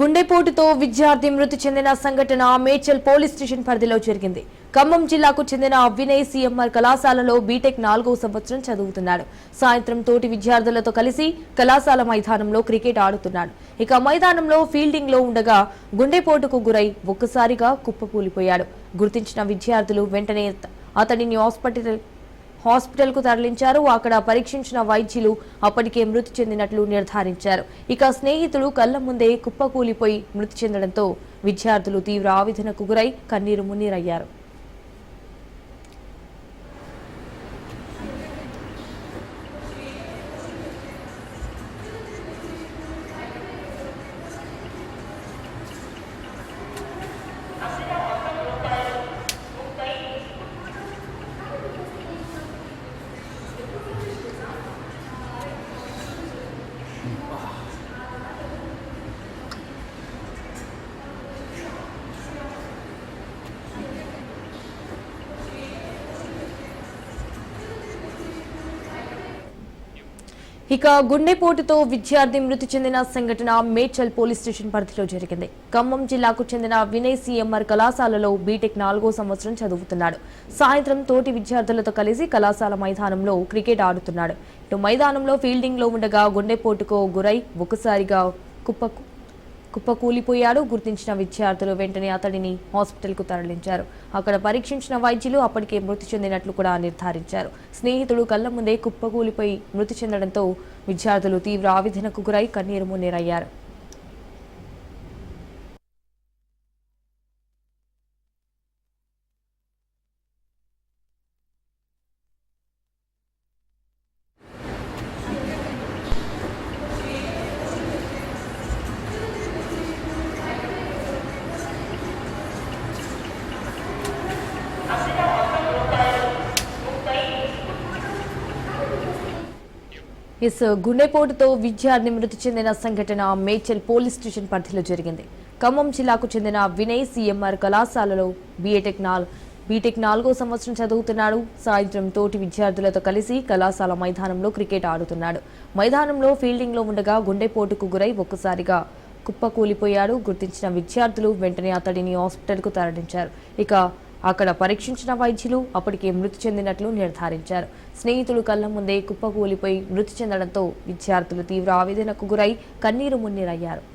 గుండెపోటుతో విద్యార్థి మృతి చెందిన సంఘటన మేడ్చల్ పోలీస్ స్టేషన్ పరిధిలో జరిగింది. ఖమ్మం జిల్లాకు చెందిన వినయ్ సిఎంఆర్ కళాశాలలో బీటెక్ నాలుగో సంవత్సరం చదువుతున్నాడు. సాయంత్రం తోటి విద్యార్థులతో కలిసి కళాశాల మైదానంలో క్రికెట్ ఆడుతున్నాడు. ఇక మైదానంలో ఫీల్డింగ్లో ఉండగా గుండెపోటుకు గురై ఒక్కసారిగా కుప్పకూలిపోయాడు గుర్తించిన విద్యార్థులు వెంటనే అతడిని హాస్పిటల్ హాస్పిటల్కు తరలించారు. అక్కడ పరీక్షించిన వైద్యులు అప్పటికే మృతి చెందినట్లు నిర్ధారించారు. ఇక స్నేహితుడు కళ్ళ ముందే కుప్పకూలిపోయి మృతి చెందడంతో విద్యార్థులు తీవ్ర ఆవేదనకు గురై కన్నీరు మున్నీరయ్యారు. Oh. ఇక గుండెపోటుతో విద్యార్థి మృతి చెందిన సంఘటన మేడ్చల్ పోలీస్ స్టేషన్ పరిధిలో జరిగింది. ఖమ్మం జిల్లాకు చెందిన వినయ్ సిఎంఆర్ కళాశాలలో బీటెక్ నాలుగో సంవత్సరం చదువుతున్నాడు. సాయంత్రం తోటి విద్యార్థులతో కలిసి కళాశాల మైదానంలో క్రికెట్ ఆడుతున్నాడు. ఇటు మైదానంలో ఫీల్డింగ్లో ఉండగా గుండెపోటుకు గురై ఒక్కసారిగా కుప్పకు కుప్పకూలిపోయాడు గుర్తించిన విద్యార్థులు వెంటనే అతడిని హాస్పిటల్కు తరలించారు. అక్కడ పరీక్షించిన వైద్యులు అప్పటికే మృతి చెందినట్లు కూడా నిర్ధారించారు. స్నేహితుడు కళ్ళ ముందే కుప్పకూలిపోయి మృతి చెందడంతో విద్యార్థులు తీవ్ర ఆవేదనకు గురై కన్నీరు మున్నీరయ్యారు. ఎస్ గుండెపోటుతో విద్యార్థి మృతి చెందిన సంఘటన మేడ్చల్ పోలీస్ స్టేషన్ పరిధిలో జరిగింది. ఖమ్మం జిల్లాకు చెందిన వినయ్ సిఎంఆర్ కళాశాలలో బీఏటెక్ నాల్ బీటెక్ నాలుగో సంవత్సరం చదువుతున్నాడు. సాయంత్రం తోటి విద్యార్థులతో కలిసి కళాశాల మైదానంలో క్రికెట్ ఆడుతున్నాడు. మైదానంలో ఫీల్డింగ్లో ఉండగా గుండెపోటుకు గురై ఒక్కసారిగా కుప్పకూలిపోయాడు. గుర్తించిన విద్యార్థులు వెంటనే అతడిని హాస్పిటల్కు తరలించారు. ఇక అక్కడ పరీక్షించిన వైద్యులు అప్పటికే మృతి చెందినట్లు నిర్ధారించారు. స్నేహితుడు కళ్ళ ముందే కుప్పకూలిపోయి మృతి చెందడంతో విద్యార్థులు తీవ్ర ఆవేదనకు గురై కన్నీరు మున్నీరయ్యారు.